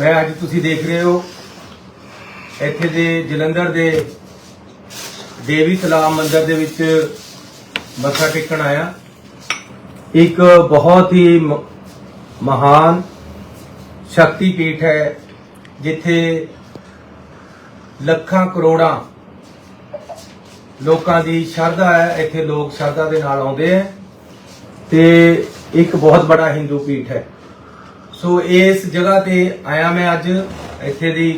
ਮੈਂ ਅੱਜ ਤੁਸੀਂ ਦੇਖ ਰਹੇ ਹੋ, ਇੱਥੇ ਦੇ ਜਲੰਧਰ ਦੇ ਦੇਵੀ ਤਲਾਬ ਮੰਦਿਰ ਦੇ ਵਿੱਚ ਮੱਥਾ ਟੇਕਣ ਆਇਆ। ਇੱਕ ਬਹੁਤ ਹੀ ਮ- ਮਹਾਨ ਸ਼ਕਤੀ ਪੀਠ ਹੈ, ਜਿੱਥੇ ਲੱਖਾਂ ਕਰੋੜਾਂ ਲੋਕਾਂ ਦੀ ਸ਼ਰਧਾ ਹੈ, ਇੱਥੇ ਲੋਕ ਸ਼ਰਧਾ ਦੇ ਨਾਲ ਆਉਂਦੇ ਹੈ ਤੇ ਇੱਕ ਬਹੁਤ ਬੜਾ ਹਿੰਦੂ ਪੀਠ ਹੈ। ਸੋ ਇਸ ਜਗ੍ਹਾ ਤੇ ਆਇਆ ਮੈਂ ਅੱਜ। ਇੱਥੇ ਦੀ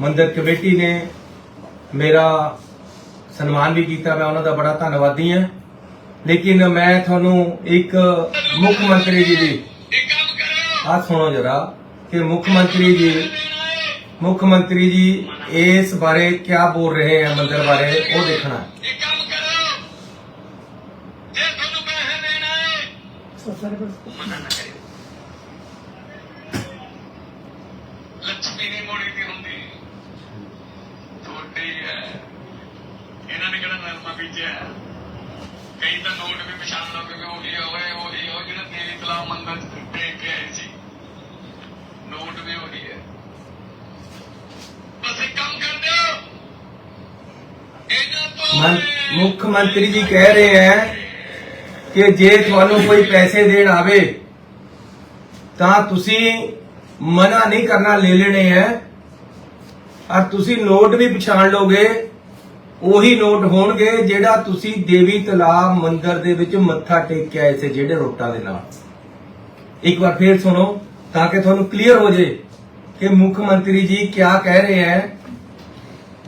ਮੰਦਿਰ ਕਮੇਟੀ ਨੇ ਮੇਰਾ ਸਨਮਾਨ ਵੀ ਕੀਤਾ ਮੈਂ ਉਹਨਾਂ ਦਾ ਬੜਾ ਧੰਨਵਾਦੀ ਹਾਂ। ਲੇਕਿਨ ਮੈਂ ਤੁਹਾਨੂੰ ਇੱਕ ਮੁੱਖ ਮੰਤਰੀ ਜੀ ਦੀ ਆ ਸੁਣੋ ਜਰਾ ਕਿ ਮੁੱਖ ਮੰਤਰੀ ਜੀ ਮੁੱਖ ਮੰਤਰੀ ਜੀ ਇਸ ਬਾਰੇ ਕੀ ਬੋਲ ਰਹੇ ਹਨ ਮੰਦਿਰ ਬਾਰੇ ਉਹ ਦੇਖਣਾ ਹੈ। ਹੈ ਲక్ష్ਮੀ ਨਹੀਂ ਮੋੜੀ ਦੀ ਹੁੰਦੀ। ਤੁਹਾਡੀ ਹੈ। ਇਹਨਾਂ ਨੇ ਕਿਹੜਾ ਨਰਮਾ ਬੀਜਿਆ ਕਈ ਤਾਂ ਨੋਟ ਵੀ ਪਛਾਣ ਲਓਗੇ ਵੀ ਉਹੀ ਆ, ਓਏ ਉਹੀ ਉਹ ਜਿਹੜਾ ਦੇਵੀ ਤਲਾਬ ਮੰਦਰ ਚ ਦੇਖ ਕੇ ਆਏ ਸੀ। ਨੋਟ ਵੀ ਉਹੀ ਹੈ। ਬਸ ਇੱਕ ਕੰਮ ਕਰ ਦਿਓ ਇਹਨਾਂ ਤੋਂ ਮੁੱਖ ਮੰਤਰੀ ਜੀ ਕਹਿ ਰਹੇ ਹੈ ਕਿ ਜੇ ਤੁਹਾਨੂੰ ਕੋਈ ਪੈਸੇ ਦੇਣ ਆਵੇ ਤਾਂ ਤੁਸੀਂ ਮਨਾ ਨਹੀਂ ਕਰਨਾ ਲੈ ਲੈਣੇ ਹੈ ਔਰ ਤੁਸੀਂ ਨੋਟ ਵੀ ਪਛਾਣ ਲੋਗੇ ਉਹੀ ਨੋਟ ਹੋਣਗੇ ਜਿਹੜਾ ਤੁਸੀਂ ਦੇਵੀ ਤਲਾਬ ਮੰਦਿਰ ਦੇ ਵਿੱਚ ਮੱਥਾ ਟੇਕ ਕੇ ਆਏ ਸੀ ਜਿਹੜੇ ਰੋਟਾਂ ਦੇ ਨਾਲ। ਇੱਕ ਵਾਰ ਫੇਰ ਸੁਣੋ ਤਾਂ ਕਿ ਤੁਹਾਨੂੰ ਕਲੀਅਰ ਹੋ ਜੇ ਕਿ ਮੁੱਖ ਮੰਤਰੀ ਜੀ ਕੀ ਕਹਿ ਰਹੇ ਹੈ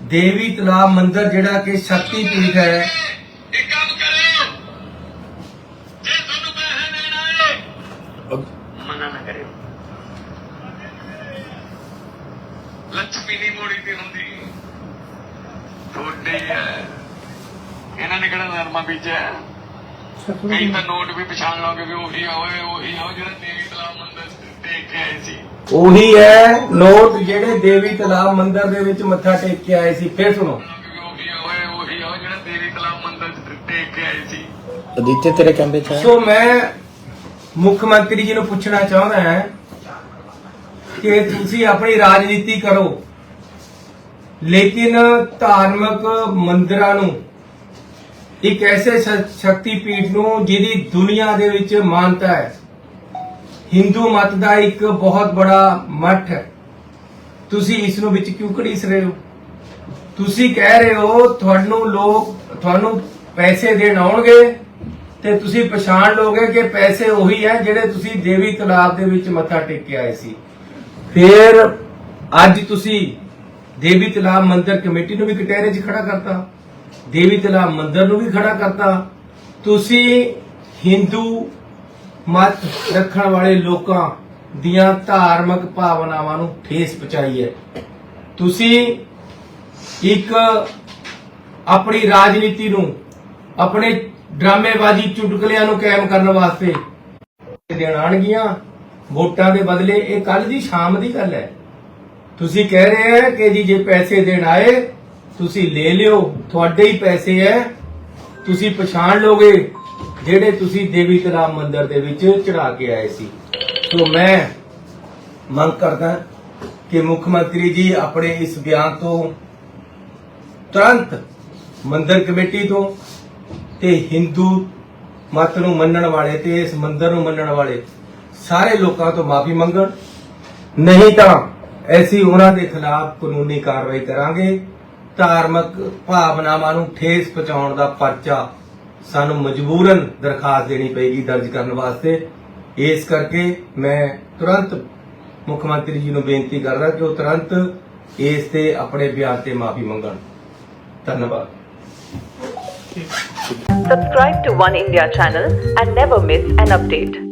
ਦੇਵੀ ਤਲਾਬ ਮੰਦਿਰ ਜਿਹੜਾ ਕਿ ਸ਼ਕਤੀ ਪੀਠ ਹੈ। ਇੱਕ ਕੰਮ ਕਰਿਓ। ਜੇ ਤੁਹਾਨੂੰ ਪੈਸੇ ਦੇਣਾ ਹੈ ਮਨਾ ਨਾ ਕਰਿਓ। ਨਹੀਂ ਮੋੜੀ ਦੀ ਹੁੰਦੀ। ਤੁਹਾਡੀ ਹੈ। ਇਹਨਾਂ ਨੇ ਕਿਹੜਾ ਨਰਮਾ ਬੀਜਿਆ ਕਈ ਤਾਂ ਨੋਟ ਵੀ ਪਛਾਣ ਲਓਗੇ ਵੀ ਉਹੀ ਆ ਓਏ ਉਹੀ ਆ ਜਿਹੜਾ ਦੇਵੀ ਤਲਾਬ ਮੰਦਰ ਦੇਖ ਕੇ ਆਏ ਸੀ। ਉਹੀ ਹੈ ਨੋਟ ਜਿਹੜੇ ਦੇਵੀ ਤਲਾਬ ਮੰਦਿਰ ਦੇ ਵਿੱਚ ਮੱਥਾ ਟੇਕ ਕੇ ਆਏ ਸੀ ਫਿਰ ਸੁਣੋ। ਵੀ ਉਹੀ ਆ ਓਏ ਉਹੀ ਆ ਉਹ ਜਿਹੜਾ ਦੇਵੀ ਤਲਾਬ ਮੰਦਰ ਦੇਖ ਕੇ ਆਏ ਸੀ। ਅਦਿੱਤੇ ਤੇਰੇ ਕੈਮਰੇ 'ਚ ਸੋ ਮੈਂ ਮੁੱਖ ਮੰਤਰੀ ਜੀ ਨੂੰ ਪੁੱਛਣਾ ਚਾਹੁੰਦਾ ਹਾਂ ਕਿ ਤੁਸੀਂ ਆਪਣੀ ਰਾਜਨੀਤੀ ਕਰੋ। ਲੇਕਿਨ ਧਾਰਮਿਕ ਮੰਦਿਰਾਂ ਨੂੰ, ਇੱਕ ਐਸੇ ਸ਼- ਸ਼ਕਤੀ ਪੀਠ ਨੂੰ ਜਿਹਦੀ ਦੁਨੀਆ ਦੇ ਵਿੱਚ ਮਾਨਤਾ ਹੈ। ਹਿੰਦੂ ਮਤ ਦਾ ਇੱਕ ਬਹੁਤ ਬੜਾ ਮੱਠ ਹੈ। ਤੁਸੀਂ ਇਸ ਨੂੰ ਵਿੱਚ ਕਿਉਂ ਘੜੀਸ ਰਹੇ ਹੋ? ਤੁਸੀਂ ਕਹਿ ਰਹੇ ਹੋ, ਤੁਹਾਨੂੰ ਲੋਕ, ਤੁਹਾਨੂੰ ਪੈਸੇ ਦੇਣ ਆਉਣਗੇ ਤੇ ਤੁਸੀਂ ਪਛਾਣ ਲੋਗੇ ਕਿ ਪੈਸੇ ਉਹੀ ਹੈ ਜਿਹੜੇ ਤੁਸੀਂ ਦੇਵੀ ਤਲਾਬ ਦੇ ਵਿੱਚ ਮੱਥਾ ਟੇਕ ਕੇ ਆਏ ਸੀ। ਫਿਰ ਅੱਜ ਤੁਸੀਂ ਦੇਵੀ ਤਲਾਬ ਮੰਦਿਰ ਕਮੇਟੀ ਨੂੰ ਵੀ ਕਟਹਿਰੇ 'ਚ ਖੜਾ ਕਰਤਾ। ਦੇਵੀ ਤਲਾਬ ਮੰਦਿਰ ਨੂੰ ਵੀ ਖੜਾ ਕਰਤਾ। ਤੁਸੀਂ ਹਿੰਦੂ ਮਤ ਰੱਖਣ ਵਾਲੇ ਲੋਕਾਂ ਦੀਆਂ ਧਾਰਮਿਕ ਭਾਵਨਾਵਾਂ ਨੂੰ ਠੇਸ ਪਹੁੰਚਾਈ ਹੈ। ਤੁਸੀਂ ਇੱਕ ਆਪਣੀ ਰਾਜਨੀਤੀ ਨੂੰ, ਆਪਣੇ ਡਰਾਮੇਬਾਜ਼ੀ ਚੁਟਕਲਿਆਂ ਨੂੰ ਕਾਇਮ ਕਰਨ ਵਾਸਤੇ ਦੇਣ ਆਣਗੀਆਂ ਵੋਟਾਂ ਦੇ ਬਦਲੇ ਇਹ ਕੱਲ ਦੀ ਸ਼ਾਮ ਦੀ ਗੱਲ ਹੈ। ਤੁਸੀਂ ਕਹਿ ਰਹੇ ਹੈ ਕਿ ਜੀ ਜੇ ਪੈਸੇ ਦੇਣ ਆਏ, ਤੁਸੀਂ ਲੈ ਲਿਓ, ਤੁਹਾਡੇ ਹੀ ਪੈਸੇ ਹੈ। ਤੁਸੀਂ ਪਛਾਣ ਲੋਗੇ ਜਿਹੜੇ ਤੁਸੀਂ ਦੇਵੀ ਤਲਾਬ ਮੰਦਿਰ ਦੇ ਵਿੱਚ ਚੜਾ ਕੇ ਆਏ ਸੀ। ਸੋ ਮੈਂ ਮੰਗ ਕਰਦਾ ਕਿ ਮੁੱਖ ਮੰਤਰੀ ਜੀ ਆਪਣੇ ਇਸ ਬਿਆਨ ਤੋਂ ਤੁਰੰਤ ਮੰਦਿਰ ਕਮੇਟੀ ਤੋਂ ਤੇ ਹਿੰਦੂ ਮਤ ਨੂੰ ਮੰਨਣ ਵਾਲੇ ਤੇ ਇਸ ਮੰਦਿਰ ਨੂੰ ਮੰਨਣ ਵਾਲੇ ਸਾਰੇ ਲੋਕਾਂ ਤੋਂ ਮਾਫੀ ਮੰਗਣ। ਨਹੀਂ ਤਾਂ ਐਸੀ ਉਹਨਾਂ ਦੇ ਖਿਲਾਫ ਕਾਨੂੰਨੀ ਕਾਰਵਾਈ ਕਰਾਂਗੇ। ਧਾਰਮਿਕ ਭਾਵਨਾਵਾਂ ਨੂੰ ਠੇਸ ਪਹੁੰਚਾਉਣ ਦਾ ਪਰਚਾ ਸਾਨੂੰ ਮਜਬੂਰਨ ਦਰਖਾਸਤ ਦੇਣੀ ਪਏਗੀ ਦਰਜ ਕਰਨ ਵਾਸਤੇ। ਇਸ ਕਰਕੇ ਮੈਂ ਤੁਰੰਤ ਮੁੱਖ ਮੰਤਰੀ ਜੀ ਨੂੰ ਬੇਨਤੀ ਕਰਦਾ ਕਿ ਉਹ ਤੁਰੰਤ ਇਸ ਤੇ ਆਪਣੇ ਬਿਆਨ ਤੇ ਮਾਫੀ ਮੰਗਣ। ਧੰਨਵਾਦ। Subscribe to One India channel and never miss an update.